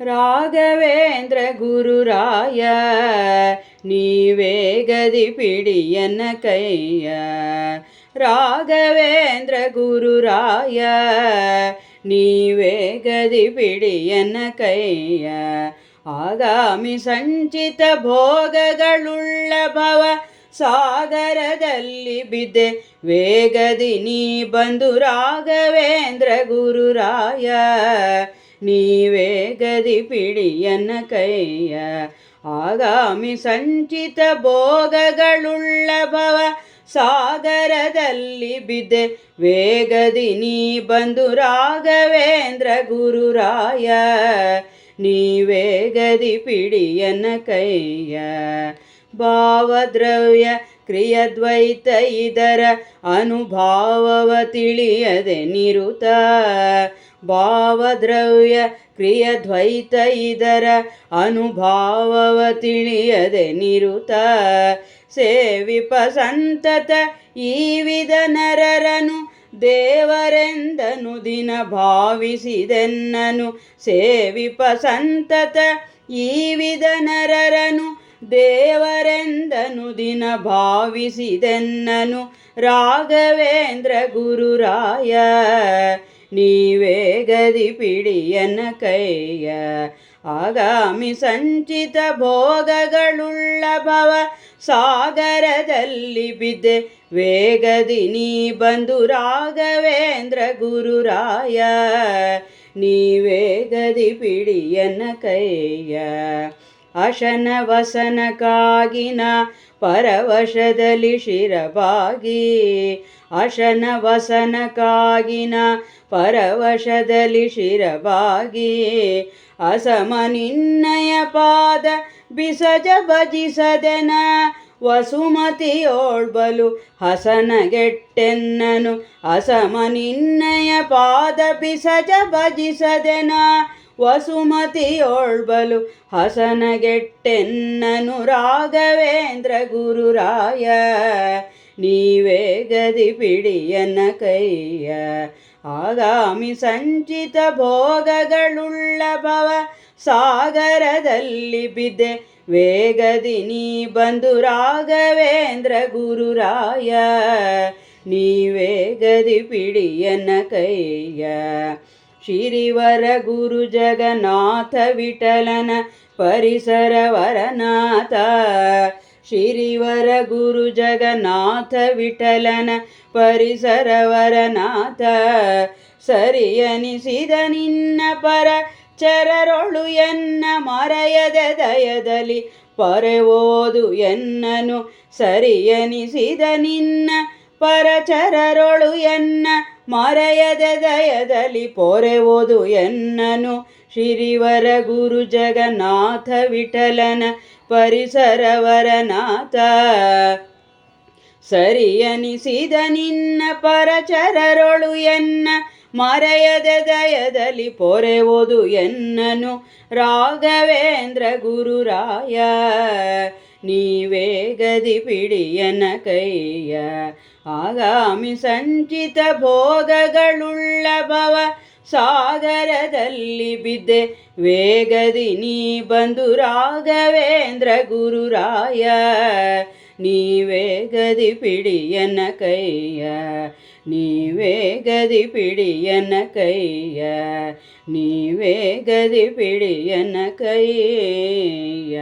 ರಾಘವೇಂದ್ರ ಗುರುರಾಯ ನೀವೇ ಗದಿ ಪಿಡಿಯನ್ನ ಕೈಯ ರಾಘವೇಂದ್ರ ಗುರುರಾಯ ನೀವೇ ಗದಿ ಪಿಡಿಯನ್ನ ಕೈಯ ಆಗಾಮಿ ಸಂಚಿತ ಭೋಗಗಳುಳ್ಳ ಭವ ಸಾಗರದಲ್ಲಿ ಬಿದ್ದೆ ವೇಗದಿ ನೀ ಬಂದು ರಾಘವೇಂದ್ರ ಗುರುರಾಯ ನೀವೇ ಗದಿ ಪಿಡಿಯನ್ನ ಕೈಯ. ಆಗಾಮಿ ಸಂಚಿತ ಭೋಗಗಳುಳ್ಳ ಭವ ಸಾಗರದಲ್ಲಿ ಬಿದ್ದೆ ವೇಗದಿ ನೀ ಬಂದು ರಾಘವೇಂದ್ರ ಗುರುರಾಯ. ನೀವೇ ಗದಿ ಪಿಡಿಯನ್ನ ಕೈಯ. ಭಾವದ್ರವ್ಯ ಕ್ರಿಯದ್ವೈತ ಇದರ ಅನುಭಾವವ ತಿಳಿಯದೆ ನಿರುತ. ಭಾವದ್ರವ್ಯ ಕ್ರಿಯದ್ವೈತ ಇದರ ಅನುಭಾವವ ತಿಳಿಯದೆ ನಿರುತ. ಸೇವಿಪ ಸಂತತ ಈ ವಿಧ ನರರನು ದೇವರೆಂದನು ದಿನ ಭಾವಿಸಿದೆನ್ನನು. ಸೇವಿಪ ಸಂತತ ಈ ವಿಧ ನರರನು ದೇವರೆಂದನು ದಿನ ಭಾವಿಸಿದೆನ್ನನು ರಾಘವೇಂದ್ರ ಗುರುರಾಯ. ನೀವೇ ಗದಿ ಪಿಡಿಯನ ಕೈಯ. ಆಗಾಮಿ ಸಂಚಿತ ಭೋಗಗಳುಳ್ಳ ಭವ ಸಾಗರದಲ್ಲಿ ಬಿದ್ದೆ. ವೇಗದಿ ನೀ ಬಂದು ರಾಘವೇಂದ್ರ ಗುರುರಾಯ. ನೀವೇ ಗದಿ ಪಿಡಿಯನ ಕೈಯ. ಅಶನ ವಸನಕ್ಕಾಗಿನ ಪರವಶದಲ್ಲಿ ಶಿರಬಾಗಿ. ಅಶನ ವಸನಕ್ಕಾಗಿನ ಪರವಶದಲ್ಲಿ ಶಿರಬಾಗಿ. ಅಸಮ ನಿನ್ನಯ ಪಾದ ಬಿಸಜ ಭಜಿಸದೆನ ವಸುಮತಿಯೋಳ್ಬಲು ಹಸನಗೆಟ್ಟೆನ್ನನು ಅಸಮ ನಿನ್ನಯ ಪಾದ ಬಿಸಜ ಭಜಿಸದೆನ ವಸುಮತಿಯೋಳ್ಬಲು ಹಸನಗೆಟ್ಟೆನ್ನನು ರಾಘವೇಂದ್ರ ಗುರುರಾಯ. ನೀವೇ ಗದಿ ಪಿಡಿಯನ ಕೈಯ. ಆಗಾಮಿ ಸಂಚಿತ ಭೋಗಗಳುಳ್ಳ ಭವ ಸಾಗರದಲ್ಲಿ ಬಿದ್ದೆ ವೇಗದಿ ನೀ ಬಂದು ರಾಘವೇಂದ್ರ ಗುರುರಾಯ. ನೀವೇ ಗದಿ ಪಿಡಿಯನ ಕೈಯ. ಶಿರಿವರ ಗುರು ಜಗನ್ನಾಥ ವಿಠಲನ ಪರಿಸರ ವರನಾಥ. ಶ್ರೀವರ ಗುರು ಜಗನ್ನಾಥ ವಿಠಲನ ಪರಿಸರ ವರನಾಥ. ಸರಿಯನಿಸಿದ ನಿನ್ನ ಪರ ಚರರೊಳು ಎನ್ನ ಮರೆಯದ ದಯದಲ್ಲಿ ಪರವೋದು ಎನ್ನನು. ಸರಿಯನಿಸಿದ ನಿನ್ನ ಪರಚರರೊಳು ಎನ್ನ ಮರೆಯದ ದಯದಲ್ಲಿ ಪೊರೆವೋದು ಎನ್ನನು. ಶ್ರೀವರ ಗುರು ಜಗನ್ನಾಥ ವಿಠಲನ ಪರಿಸರವರನಾಥ. ಸರಿಯನಿಸಿದ ನಿನ್ನ ಪರಚರರೊಳು ಎನ್ನ ಮರೆಯದ ದಯದಲ್ಲಿ ಪೊರೆವೋದು ಎನ್ನನು ರಾಘವೇಂದ್ರ ಗುರುರಾಯ. ನೀವೇ ಗದಿ ಪಿಡಿಯನ ಕೈಯ. ಆಗಾಮಿ ಸಂಚಿತ ಭೋಗಗಳುಳ್ಳ ಭವ ಸಾಗರದಲ್ಲಿ ಬಿದ್ದೆ. ವೇಗದಿ ನೀ ಬಂದು ರಾಘವೇಂದ್ರ ಗುರುರಾಯ. ನೀವೇ ಗದಿ ಪಿಡಿಯನ ಕೈಯ ನೀವೇ ಗದಿ ಪಿಡಿಯನ ಕೈಯ ನೀವೇ ಗದಿ ಪಿಡಿಯನ ಕೈಯ